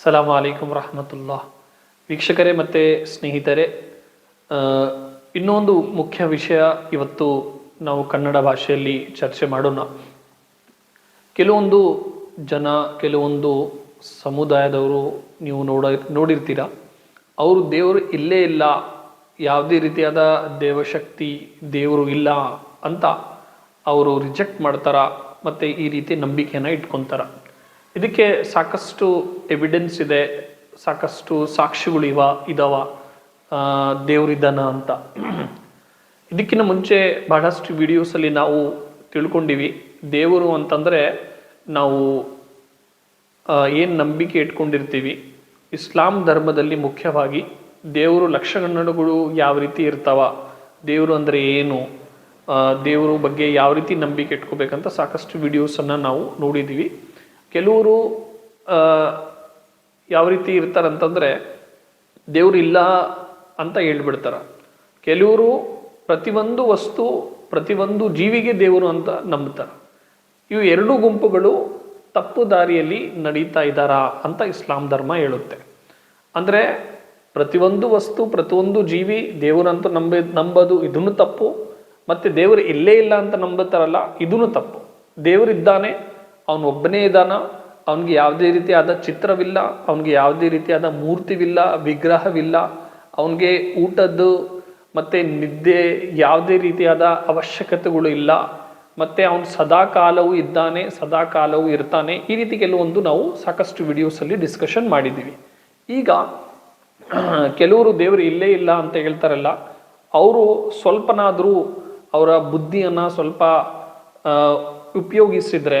ಸಲಾಮ್ ಅಲೈಕುಂ ರಹಮತುಲ್ಲಾ ವೀಕ್ಷಕರೇ ಮತ್ತು ಸ್ನೇಹಿತರೆ ಇನ್ನೊಂದು ಮುಖ್ಯ ವಿಷಯ ಇವತ್ತು ನಾವು ಕನ್ನಡ ಭಾಷೆಯಲ್ಲಿ ಚರ್ಚೆ ಮಾಡೋಣ. ಕೆಲವೊಂದು ಜನ, ಕೆಲವೊಂದು ಸಮುದಾಯದವರು ನೀವು ನೋಡ, ನೋಡಿರ್ತೀರ, ಅವರು ದೇವರು ಇಲ್ಲೇ ಇಲ್ಲ, ಯಾವುದೇ ರೀತಿಯಾದ ದೇವಶಕ್ತಿ ದೇವರು ಇಲ್ಲ ಅಂತ ಅವರು ರಿಜೆಕ್ಟ್ ಮಾಡ್ತಾರ, ಮತ್ತು ಈ ರೀತಿ ನಂಬಿಕೆಯನ್ನು ಇಟ್ಕೊತಾರ. ಇದಕ್ಕೆ ಸಾಕಷ್ಟು ಎವಿಡೆನ್ಸ್ ಇದೆ, ಸಾಕಷ್ಟು ಸಾಕ್ಷಿಗಳು ಇವ, ಇದಾವ ದೇವರಿದ್ದಾನ ಅಂತ. ಇದಕ್ಕಿಂತ ಮುಂಚೆ ಬಹಳಷ್ಟು ವಿಡಿಯೋಸಲ್ಲಿ ನಾವು ತಿಳ್ಕೊಂಡಿವಿ. ದೇವರು ಅಂತಂದರೆ ನಾವು ಏನು ನಂಬಿಕೆ ಇಟ್ಕೊಂಡಿರ್ತೀವಿ? ಇಸ್ಲಾಂ ಧರ್ಮದಲ್ಲಿ ಮುಖ್ಯವಾಗಿ ದೇವರು ಲಕ್ಷಣಗಳು ಯಾವ ರೀತಿ ಇರ್ತಾವ? ದೇವರು ಅಂದರೆ ಏನು? ದೇವರು ಬಗ್ಗೆ ಯಾವ ರೀತಿ ನಂಬಿಕೆ ಇಟ್ಕೋಬೇಕಂತ ಸಾಕಷ್ಟು ವಿಡಿಯೋಸನ್ನು ನಾವು ನೋಡಿದ್ದೀವಿ ಕೆಲವರು ಯಾವ ರೀತಿ ಇರ್ತಾರಂತಂದರೆ ದೇವರು ಇಲ್ಲ ಅಂತ ಹೇಳ್ಬಿಡ್ತಾರೆ. ಕೆಲವರು ಪ್ರತಿಯೊಂದು ವಸ್ತು, ಪ್ರತಿಯೊಂದು ಜೀವಿಗೆ ದೇವರು ಅಂತ ನಂಬ್ತಾರೆ. ಇವು ಎರಡು ಗುಂಪುಗಳು ತಪ್ಪು ದಾರಿಯಲ್ಲಿ ನಡೀತಾ ಇದ್ದಾರಾ ಅಂತ ಇಸ್ಲಾಂ ಧರ್ಮ ಹೇಳುತ್ತೆ. ಅಂದರೆ ಪ್ರತಿಯೊಂದು ವಸ್ತು, ಪ್ರತಿಯೊಂದು ಜೀವಿ ದೇವರಂತ ನಂಬಿ, ನಂಬೋದು, ಇದನ್ನು ತಪ್ಪು. ಮತ್ತು ದೇವರು ಇಲ್ಲೇ ಇಲ್ಲ ಅಂತ ನಂಬುತ್ತಾರಲ್ಲ ಇದೂ ತಪ್ಪು. ದೇವರಿದ್ದಾನೆ ಅವನು ಒಬ್ಬನೇ ಇದ್ದಾನ ಅವನಿಗೆ ಯಾವುದೇ ರೀತಿಯಾದ ಚಿತ್ರವಿಲ್ಲ, ಅವನಿಗೆ ಯಾವುದೇ ರೀತಿಯಾದ ಮೂರ್ತಿವಿಲ್ಲ, ವಿಗ್ರಹವಿಲ್ಲ. ಅವನಿಗೆ ಊಟದ್ದು ಮತ್ತು ನಿದ್ದೆ ಯಾವುದೇ ರೀತಿಯಾದ ಅವಶ್ಯಕತೆಗಳು ಇಲ್ಲ. ಮತ್ತು ಅವನು ಸದಾ ಕಾಲವೂ ಇದ್ದಾನೆ ಸದಾ ಕಾಲವೂ ಇರ್ತಾನೆ. ಈ ರೀತಿ ಕೆಲವೊಂದು ನಾವು ಸಾಕಷ್ಟು ವಿಡಿಯೋಸಲ್ಲಿ ಡಿಸ್ಕಷನ್ ಮಾಡಿದ್ದೀವಿ. ಈಗ ಕೆಲವರು ದೇವರು ಇಲ್ಲೇ ಇಲ್ಲ ಅಂತ ಹೇಳ್ತಾರಲ್ಲ, ಅವರು ಸ್ವಲ್ಪನಾದರೂ ಅವರ ಬುದ್ಧಿಯನ್ನು ಸ್ವಲ್ಪ ಉಪಯೋಗಿಸಿದರೆ ಉಪಯೋಗಿಸಿದ್ರೆ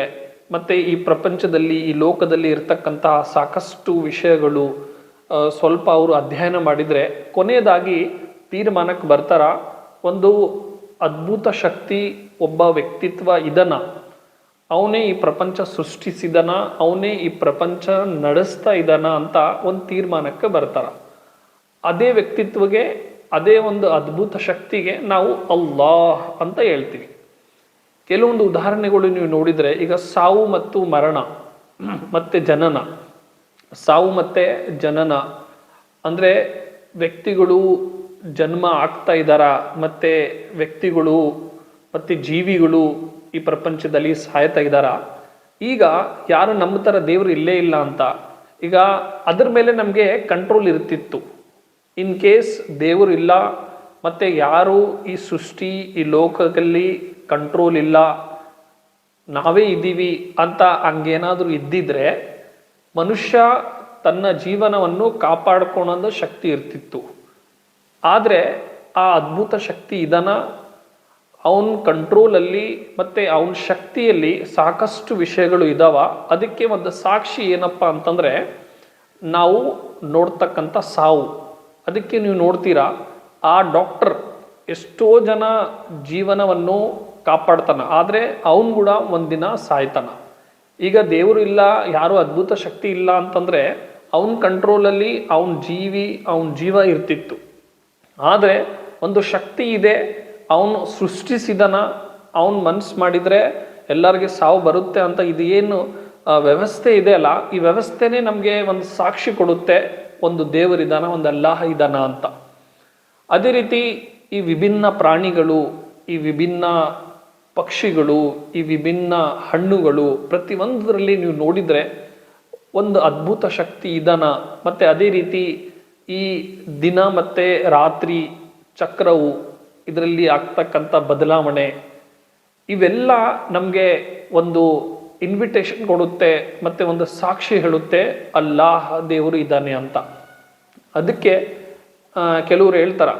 ಮತ್ತು ಈ ಪ್ರಪಂಚದಲ್ಲಿ, ಈ ಲೋಕದಲ್ಲಿ ಇರತಕ್ಕಂತಹ ಸಾಕಷ್ಟು ವಿಷಯಗಳು ಸ್ವಲ್ಪ ಅವರು ಅಧ್ಯಯನ ಮಾಡಿದರೆ, ಕೊನೆಯದಾಗಿ ತೀರ್ಮಾನಕ್ಕೆ ಬರ್ತಾರ? ಒಂದು ಅದ್ಭುತ ಶಕ್ತಿ, ಒಬ್ಬ ವ್ಯಕ್ತಿತ್ವ ಇದನ? ಅವನೇ ಈ ಪ್ರಪಂಚ ಸೃಷ್ಟಿಸಿದನ? ಅವನೇ ಈ ಪ್ರಪಂಚ ನಡೆಸ್ತಾ ಇದ್ದಾನ ಅಂತ ಒಂದು ತೀರ್ಮಾನಕ್ಕೆ ಬರ್ತಾರ? ಅದೇ ವ್ಯಕ್ತಿತ್ವಗೆ, ಅದೇ ಒಂದು ಅದ್ಭುತ ಶಕ್ತಿಗೆ ನಾವು ಅಲ್ಲಾಹ್ ಅಂತ ಹೇಳ್ತೀವಿ. ಕೆಲವೊಂದು ಉದಾಹರಣೆಗಳು ನೀವು ನೋಡಿದರೆ, ಈಗ ಸಾವು ಮತ್ತು ಮರಣ, ಮತ್ತು ಜನನ. ಸಾವು ಮತ್ತು ಜನನ. ಅಂದರೆ ವ್ಯಕ್ತಿಗಳು ಜನ್ಮ ಆಗ್ತಾ ಇದ್ದಾರ, ಮತ್ತು ವ್ಯಕ್ತಿಗಳು ಮತ್ತು ಜೀವಿಗಳು ಈ ಪ್ರಪಂಚದಲ್ಲಿ ಸಾಯ್ತಾ ಇದ್ದಾರ? ಈಗ ಯಾರು ನಮ್ಮ ಥರ ದೇವರು ಇಲ್ಲೇ ಇಲ್ಲ ಅಂತ. ಈಗ ಅದರ ಮೇಲೆ ನಮಗೆ ಕಂಟ್ರೋಲ್ ಇರ್ತಿತ್ತು. ಇನ್ ಕೇಸ್ ದೇವರು ಇಲ್ಲ ಮತ್ತೆ ಯಾರು ಈ ಸೃಷ್ಟಿ, ಈ ಲೋಕದಲ್ಲಿ ಕಂಟ್ರೋಲ್ ಇಲ್ಲ, ನಾವೇ ಇದ್ದೀವಿ ಅಂತ ಹಂಗೇನಾದರೂ ಇದ್ದಿದ್ರೆ ಮನುಷ್ಯ ತನ್ನ ಜೀವನವನ್ನು ಕಾಪಾಡ್ಕೊಳೋ ಶಕ್ತಿ ಇರ್ತಿತ್ತು. ಆದರೆ ಆ ಅದ್ಭುತ ಶಕ್ತಿ ಇದನ್ನ ಅವನ ಕಂಟ್ರೋಲಲ್ಲಿ ಮತ್ತು ಅವನ ಶಕ್ತಿಯಲ್ಲಿ ಸಾಕಷ್ಟು ವಿಷಯಗಳು ಇದಾವ. ಅದಕ್ಕೆ ಒಂದು ಸಾಕ್ಷಿ ಏನಪ್ಪ ಅಂತಂದರೆ ನಾವು ನೋಡ್ತಕ್ಕಂಥ ಸಾವು. ಅದಕ್ಕೆ ನೀವು ನೋಡ್ತೀರಾ? ಆ ಡಾಕ್ಟರ್ ಎಷ್ಟೋ ಜನ ಜೀವನವನ್ನು ಕಾಪಾಡ್ತಾನೆ, ಆದರೆ ಅವನು ಕೂಡ ಒಂದಿನ ಸಾಯ್ತಾನ. ಈಗ ದೇವರು ಇಲ್ಲ, ಯಾರು ಅದ್ಭುತ ಶಕ್ತಿ ಇಲ್ಲ ಅಂತಂದರೆ ಅವನ ಕಂಟ್ರೋಲಲ್ಲಿ ಅವನ ಜೀವಿ, ಅವನ ಜೀವ ಇರ್ತಿತ್ತು. ಆದರೆ ಒಂದು ಶಕ್ತಿ ಇದೆ, ಅವನು ಸೃಷ್ಟಿಸಿದನ, ಅವನು ಮನ್ಸು ಮಾಡಿದರೆ ಎಲ್ಲರಿಗೆ ಸಾವು ಬರುತ್ತೆ ಅಂತ ಇದು ಏನು ವ್ಯವಸ್ಥೆ ಇದೆ ಅಲ್ಲ, ಈ ವ್ಯವಸ್ಥೆನೇ ನಮಗೆ ಒಂದು ಸಾಕ್ಷಿ ಕೊಡುತ್ತೆ, ಒಂದು ದೇವರಿದಾನ, ಒಂದು ಅಲ್ಲಾಹ ಇದಾನ ಅಂತ. ಅದೇ ರೀತಿ ಈ ವಿಭಿನ್ನ ಪ್ರಾಣಿಗಳು, ಈ ವಿಭಿನ್ನ ಪಕ್ಷಿಗಳು, ಈ ವಿಭಿನ್ನ ಹಣ್ಣುಗಳು ಪ್ರತಿಯೊಂದರಲ್ಲಿ ನೀವು ನೋಡಿದರೆ ಒಂದು ಅದ್ಭುತ ಶಕ್ತಿ ಇದನ. ಮತ್ತು ಅದೇ ರೀತಿ ಈ ದಿನ ಮತ್ತು ರಾತ್ರಿ ಚಕ್ರವು ಇದರಲ್ಲಿ ಆಗ್ತಕ್ಕಂಥ ಬದಲಾವಣೆ, ಇವೆಲ್ಲ ನಮಗೆ ಒಂದು ಇನ್ವಿಟೇಷನ್ ಕೊಡುತ್ತೆ, ಮತ್ತು ಒಂದು ಸಾಕ್ಷಿ ಹೇಳುತ್ತೆ, ಅಲ್ಲಾಹ ದೇವರು ಇದ್ದಾನೆ ಅಂತ. ಅದಕ್ಕೆ ಕೆಲವರು ಹೇಳ್ತಾರ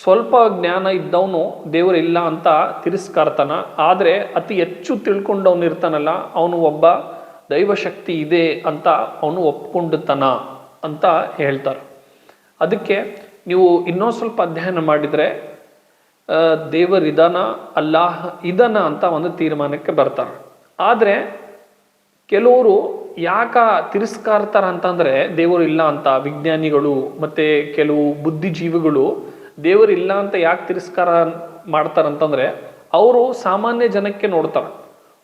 ಸ್ವಲ್ಪ ಜ್ಞಾನ ಇದ್ದವನು ದೇವರು ಇಲ್ಲ ಅಂತ ತಿರಸ್ಕಾರ್ತಾನ. ಆದರೆ ಅತಿ ಹೆಚ್ಚು ತಿಳ್ಕೊಂಡವನು ಇರ್ತಾನಲ್ಲ, ಅವನು ಒಬ್ಬ ದೈವಶಕ್ತಿ ಇದೆ ಅಂತ ಅವನು ಒಪ್ಕೊಂಡುತ್ತಾನ ಅಂತ ಹೇಳ್ತಾರೆ. ಅದಕ್ಕೆ ನೀವು ಇನ್ನೊಂದು ಸ್ವಲ್ಪ ಅಧ್ಯಯನ ಮಾಡಿದರೆ ದೇವರಿದಾನ ಅಲ್ಲಾಹ ಇದಾನ ಅಂತ ಒಂದು ತೀರ್ಮಾನಕ್ಕೆ ಬರ್ತಾರೆ. ಆದರೆ ಕೆಲವರು ಯಾಕ ತಿರಸ್ಕಾರ್ತಾರ ಅಂತಂದ್ರೆ ದೇವರು ಇಲ್ಲ ಅಂತ ವಿಜ್ಞಾನಿಗಳು ಮತ್ತೆ ಕೆಲವು ಬುದ್ಧಿಜೀವಿಗಳು ದೇವರು ಇಲ್ಲ ಅಂತ ಯಾಕೆ ತಿರಸ್ಕಾರ ಮಾಡ್ತಾರಂತಂದ್ರೆ ಅವರು ಸಾಮಾನ್ಯ ಜನಕ್ಕೆ ನೋಡ್ತಾರ.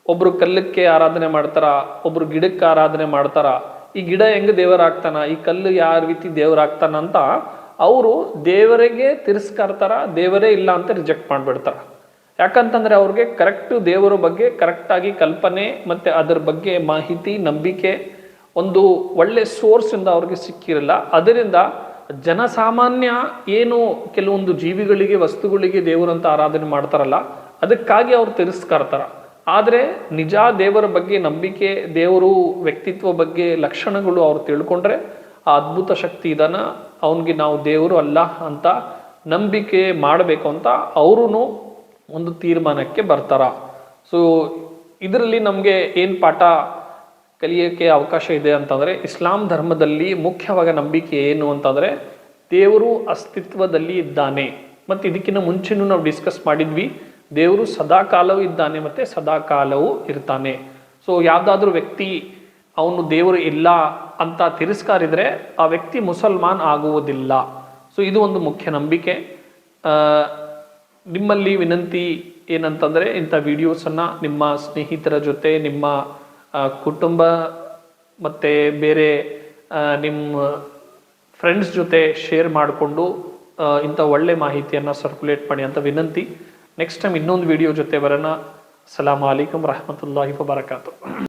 ಒಬ್ರು ಕಲ್ಲಕ್ಕೆ ಆರಾಧನೆ ಮಾಡ್ತಾರ, ಒಬ್ರು ಗಿಡಕ್ಕೆ ಆರಾಧನೆ ಮಾಡ್ತಾರ. ಈ ಗಿಡ ಹೆಂಗ್ ದೇವರಾಗ್ತಾನ ಈ ಕಲ್ಲು ಯಾವ ರೀತಿ ದೇವರಾಗ್ತಾನ ಅಂತ ಅವರು ದೇವರಿಗೆ ತಿರಸ್ಕಾರ್ತಾರ, ದೇವರೇ ಇಲ್ಲ ಅಂತ ರಿಜೆಕ್ಟ್ ಮಾಡ್ಬಿಡ್ತಾರ. ಯಾಕಂತಂದ್ರೆ ಅವ್ರಿಗೆ ಕರೆಕ್ಟ್ ದೇವರ ಬಗ್ಗೆ ಕರೆಕ್ಟಾಗಿ ಕಲ್ಪನೆ ಮತ್ತೆ ಅದರ ಬಗ್ಗೆ ಮಾಹಿತಿ, ನಂಬಿಕೆ ಒಂದು ಒಳ್ಳೆ ಸೋರ್ಸ್ ಇಂದ ಅವ್ರಿಗೆ ಸಿಕ್ಕಿರಲ್ಲ. ಅದರಿಂದ ಜನಸಾಮಾನ್ಯ ಏನು ಕೆಲವೊಂದು ಜೀವಿಗಳಿಗೆ, ವಸ್ತುಗಳಿಗೆ ದೇವರಂತ ಆರಾಧನೆ ಮಾಡ್ತಾರಲ್ಲ, ಅದಕ್ಕಾಗಿ ಅವ್ರು ತಿರಸ್ಕಾರ್ತಾರ ಆದರೆ ನಿಜ ದೇವರ ಬಗ್ಗೆ ನಂಬಿಕೆ, ದೇವರು ವ್ಯಕ್ತಿತ್ವ ಬಗ್ಗೆ ಲಕ್ಷಣಗಳು ಅವ್ರು ತಿಳ್ಕೊಂಡ್ರೆ ಆ ಅದ್ಭುತ ಶಕ್ತಿ ಇದನ್ನ ಅವನಿಗೆ ನಾವು ದೇವರು ಅಲ್ಲ ಅಂತ ನಂಬಿಕೆ ಮಾಡಬೇಕು ಅಂತ ಅವರು ಒಂದು ತೀರ್ಮಾನಕ್ಕೆ ಬರ್ತಾರ. ಸೊ ಇದರಲ್ಲಿ ನಮಗೆ ಏನು ಪಾಠ ಕಲಿಯೋಕ್ಕೆ ಅವಕಾಶ ಇದೆ ಅಂತಂದರೆ, ಇಸ್ಲಾಂ ಧರ್ಮದಲ್ಲಿ ಮುಖ್ಯವಾದ ನಂಬಿಕೆ ಏನು ಅಂತಂದರೆ, ದೇವರು ಅಸ್ತಿತ್ವದಲ್ಲಿ ಇದ್ದಾನೆ. ಮತ್ತು ಇದಕ್ಕಿಂತ ಮುಂಚೆನೂ ನಾವು ಡಿಸ್ಕಸ್ ಮಾಡಿದ್ವಿ, ದೇವರು ಸದಾಕಾಲವೂ ಇದ್ದಾನೆ ಮತ್ತು ಸದಾಕಾಲವೂ ಇರ್ತಾನೆ. ಸೊ ಯಾವುದಾದ್ರೂ ವ್ಯಕ್ತಿ ಅವನು ದೇವರು ಇಲ್ಲ ಅಂತ ತಿರಸ್ಕಾರಿದ್ರೆ, ಆ ವ್ಯಕ್ತಿ ಮುಸಲ್ಮಾನ್ ಆಗುವುದಿಲ್ಲ. ಸೊ ಇದು ಒಂದು ಮುಖ್ಯ ನಂಬಿಕೆ. ನಿಮ್ಮಲ್ಲಿ ವಿನಂತಿ ಏನಂತಂದರೆ ಇಂಥ ವಿಡಿಯೋಸನ್ನು ನಿಮ್ಮ ಸ್ನೇಹಿತರ ಜೊತೆ, ನಿಮ್ಮ ಕುಟುಂಬ ಮತ್ತು ಬೇರೆ ನಿಮ್ಮ ಫ್ರೆಂಡ್ಸ್ ಜೊತೆ ಶೇರ್ ಮಾಡಿಕೊಂಡು ಇಂಥ ಒಳ್ಳೆ ಮಾಹಿತಿಯನ್ನು ಸರ್ಕ್ಯುಲೇಟ್ ಮಾಡಿ ಅಂತ ವಿನಂತಿ. ನೆಕ್ಸ್ಟ್ ಟೈಮ್ ಇನ್ನೊಂದು ವಿಡಿಯೋ ಜೊತೆ ಬರೋಣ. ಅಸ್ಸಲಾಮು ಅಲೈಕಮ್ ರಹಮತುಲ್ಲಾಹಿ ವಬರಕಾತು